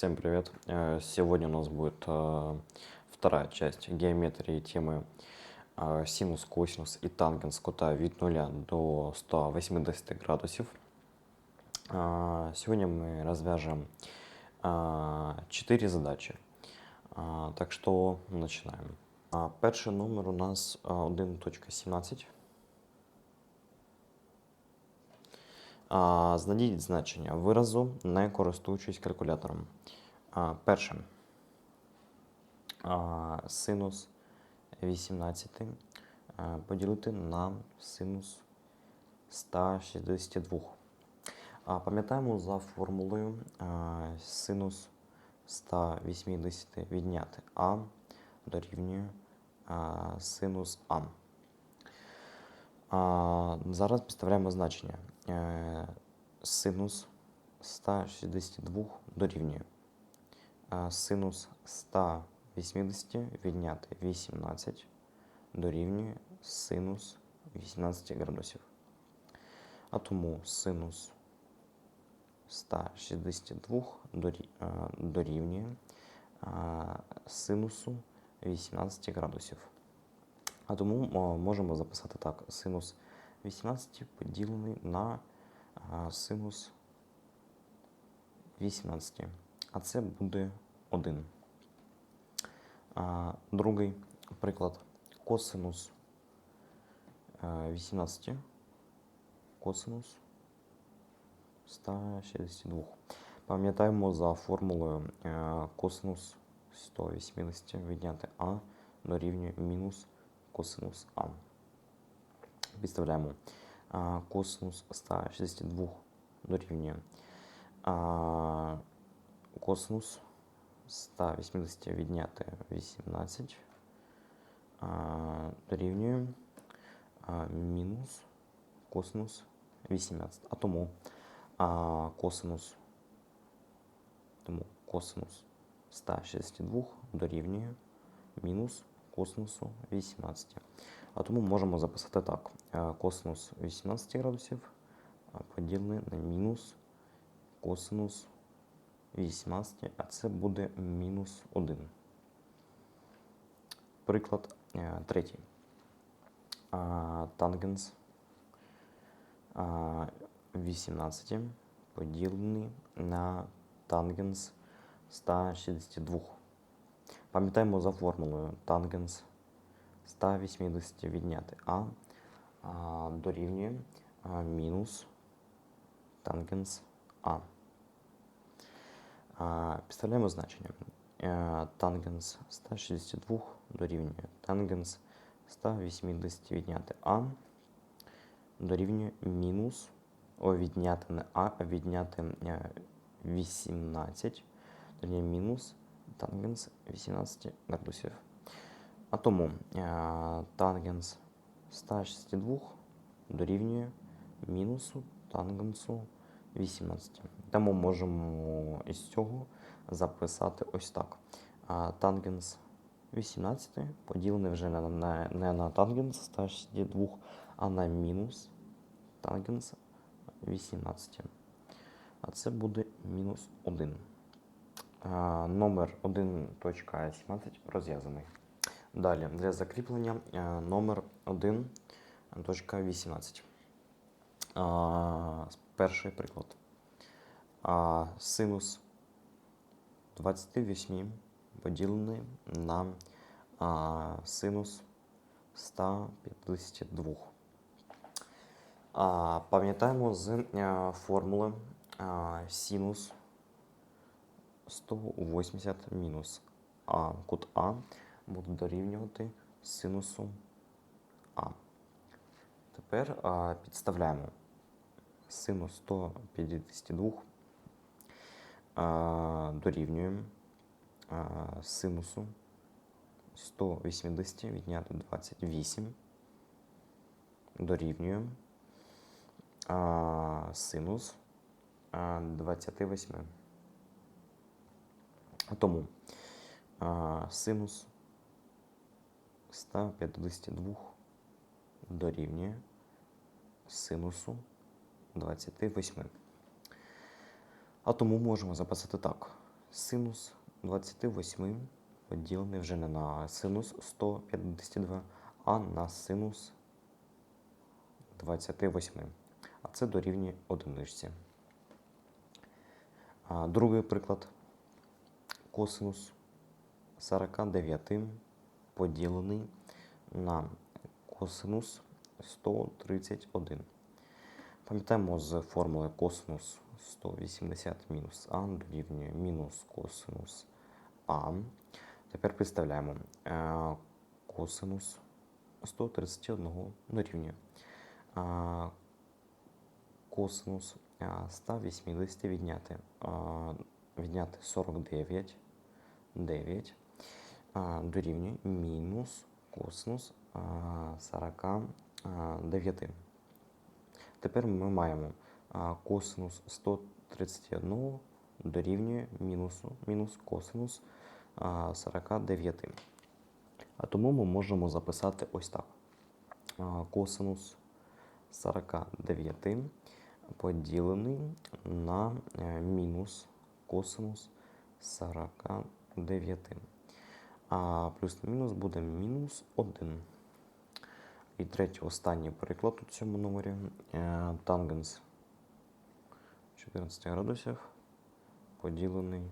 Всем привет! Э, Сегодня у нас будет э, вторая часть геометрии темы э, синус, косинус и тангенс кута від 0 до 180 градусів. Э, Сегодня мы развяжем 4 задачи. Так что начинаем. Перший номер у нас е, 1.17. А, Знайдіть значення виразу, не користуючись калькулятором. Перше. Синус 18 а, поділити на синус 162. А, Пам'ятаємо за формулою а, синус 180 відняти а дорівнює а, синус а. А, зараз підставляємо значення. Е, синус 162 дорівнює. А, синус 180 відняти 18 дорівнює синус 18 градусів. А тому синус 162 е, дорівнює е, синусу 18 градусів. А тому е, можемо записати так: синус 18 поділений на е, синус 18. А це буде 1. Другий приклад косинус е, 18. Косинус 162. Пам'ятаємо за формулою е, косинус 180 відняти а дорівнює мінус косинус а. Підставляємо косинус 162 дорівнює косинус 180 відняти 18 а, дорівнює мінус косинус 18. А тому косинус, тому косинус 162 дорівнює мінус косинусу 18. А тому можемо записати так. Е, Косинус 18 градусів а, поділений на мінус косинус 18, а це буде мінус 1. Приклад е, третій. Тангенс 18 поділений на тангенс 162. Пам'ятаємо за формулою тангенс 180 відняти а, дорівнює мінус тангенс а. підставляємо значення. Е, Тангенс 162 дорівнює тангенс 180 відняти а дорівнює мінус о, відняти не а, а відняти е, 18 дорівнює мінус тангенс 18 градусів. А тому тангенс 162 дорівнює мінусу тангенсу 18. Тому можемо із цього записати ось так. Тангенс 18 поділений вже не на, не на тангенс 162, а на мінус тангенс 18. А це буде мінус 1. А, Номер 1.17 розв'язаний. Далі для закріплення е, номер 1.18. Перший приклад. Синус 28 поділений на синус 152. Пам'ятаємо з е, формули синус 180 мінус а. Кут А буде дорівнювати синусу А. Тепер а, підставляємо синус 152 а, дорівнюємо а, синусу 180 відняти 28 дорівнюємо а, синус а, 28. Тому синус 152 дорівнює синусу 28. А тому можемо записати так. синус 28 поділений вже не на синус 152, а на синус 28. А це дорівнює одиничці. Другий приклад. Косинус 49 поділений на косинус 131. Пам'ятаємо з формули косинус 180 мінус а дорівнює мінус косинус а. Тепер представляємо е, косинус 131 дорівнює косинус 180 відняти, а, відняти 49 9 а, дорівнює мінус косинус а, 49. Тепер ми маємо а, косинус 131 дорівнює мінусу, мінус косинус а, 49. А тому ми можемо записати ось так. А, Косинус 49 поділений на е, мінус косинус 49. А плюс-мінус буде мінус 1. І третій останній приклад у цьому номері. Е, Тангенс 14 градусів поділений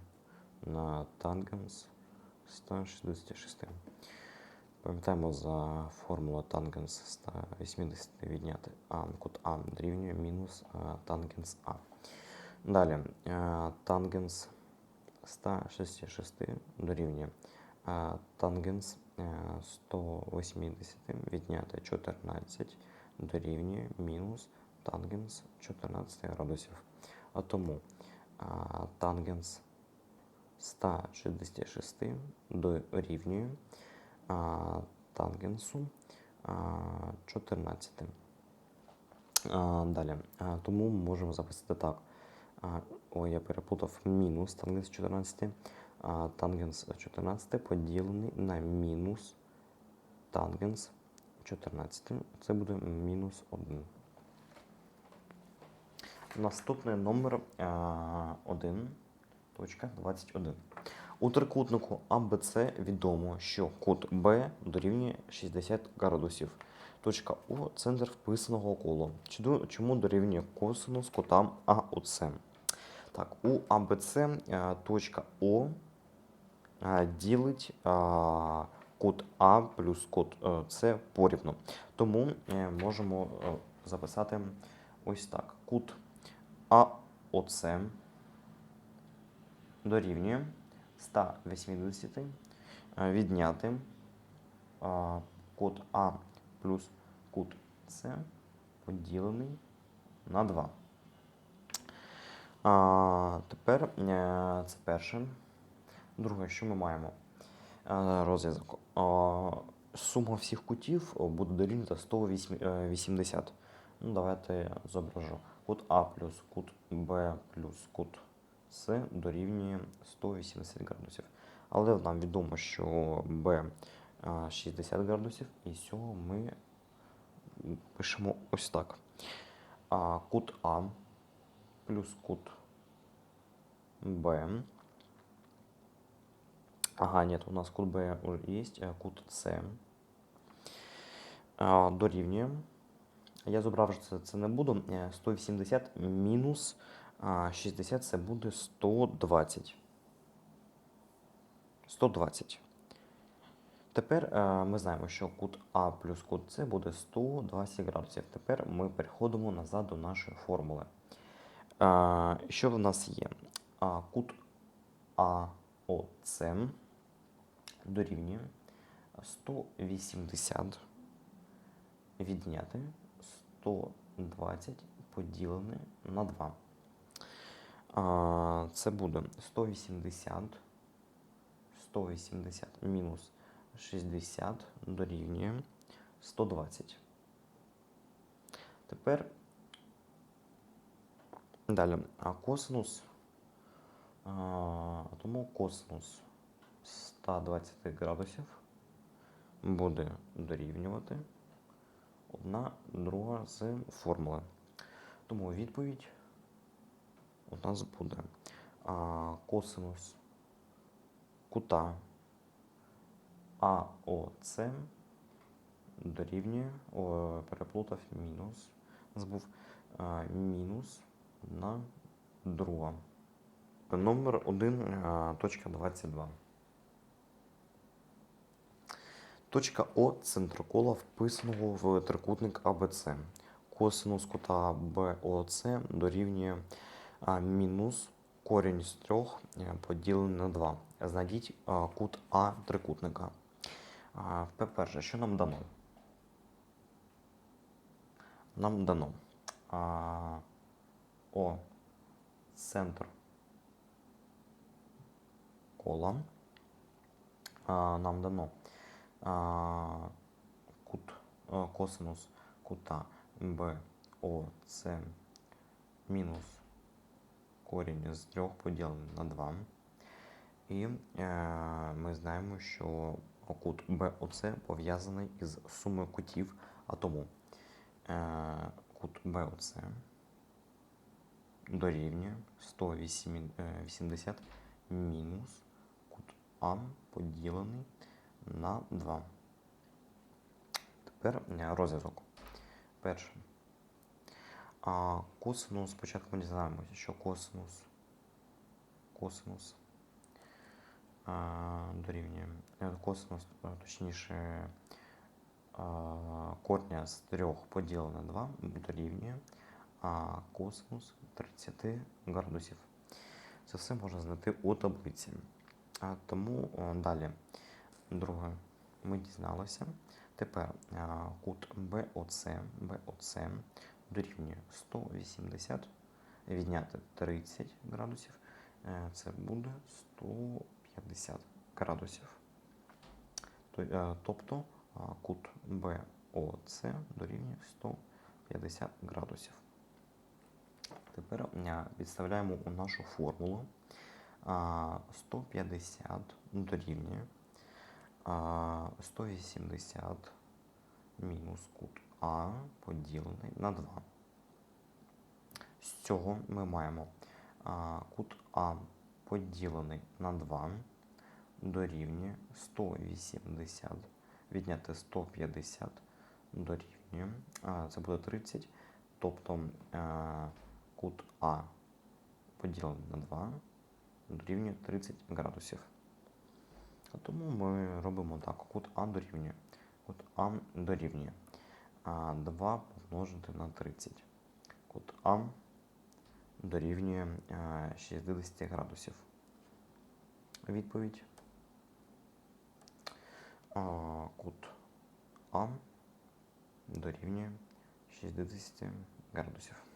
на тангенс 166. Пам'ятаємо за формулу тангенс 180 відняти а, кут А дорівнює мінус а, тангенс А. Далі е, тангенс 166 дорівнює тангенс е, 180 відняти 14 дорівнює мінус тангенс 14 градусів. А тому тангенс 166 дорівнює тангенсу 14. Далі. Тому ми можемо записати так. Ой, я переплутав мінус тангенс 14. А, тангенс 14 поділений на мінус тангенс 14. Це буде мінус 1. Наступний номер а, 1.21. У трикутнику АБЦ відомо, що кут Б дорівнює 60 градусів. Точка О центр вписаного кола. Чому дорівнює косинус кутам АОЦ? Так, у АБЦ е, точка О е, ділить е, кут А плюс е, С порівну. Тому можемо записати ось так. Кут АОЦ дорівнює 180 е, відняти кут А плюс кут С поділений на 2. А, тепер е, це перше. Друге, що ми маємо? Е, Розв'язок. Сума всіх кутів буде дорівнювати 180. Ну, давайте зображу. Кут А плюс кут Б плюс кут С дорівнює 180 градусів. Але нам відомо, що Б 60 градусів, і з цього ми пишемо ось так. А, кут А плюс кут Б. Ага, нет, у нас кут Б уже есть, кут С. Дорівнює. Я зображу це, не буду. Е, 180 мінус 60 це буде 120. 120. Тепер е, ми знаємо, що кут А плюс кут С буде 120 градусів. Тепер ми переходимо назад до нашої формули. Що в нас є? А, кут АОЦ дорівнює 180 відняти 120 поділене на 2. А, це буде 180, 180 мінус 60 дорівнює 120. Тепер далі. А косинус. А, тому косинус 120 градусів буде дорівнювати одна друга з формули. Тому відповідь у нас буде. А, косинус кута. АОЦ дорівнює, о, переплутав мінус, збув мінус на друга. Номер 1, точка 22. Точка О центр кола вписаного в трикутник АБЦ. Косинус кута БОЦ дорівнює мінус корінь з трьох е, поділений на 2. Знайдіть а, кут А трикутника. По-перше, що нам дано? Нам дано О центр. Кола. А, нам дано. А, кут, а, косинус кута. БОЦ мінус корінь з 3 поділений на 2. І е, ми знаємо, що кут БОЦ пов'язаний із сумою кутів, а тому е, кут БОЦ дорівнює 180 мінус кут А поділений на 2. Тепер е, розв'язок. Перше. А косинус, спочатку ми дізнаємося, що косинус, косинус а, дорівнює е, косинус, точніше, корня з 3 поділене на 2 дорівнює а, косинус 30 градусів. Це все можна знайти у таблиці. А, тому далі, друге, ми дізналися. Тепер а, кут БОЦ, БОЦ дорівнює 180, відняти 30 градусів, е, це буде 150 градусів. Е, Тобто кут БОЦ дорівнює 150 градусів. Тепер е, підставляємо у нашу формулу. 150 дорівнює 180 мінус кут А поділений на 2. З цього ми маємо кут А поділений на 2 дорівнює 180, відняти 150 дорівнює, це буде 30, тобто а, кут А поділений на 2 дорівнює 30 градусів. А Тому ми робимо так. Кут А дорівнює. Кут А дорівнює. А 2 помножити на 30. Кут А дорівнює е, 60 градусів. Відповідь. Кут А дорівнює 60 градусів.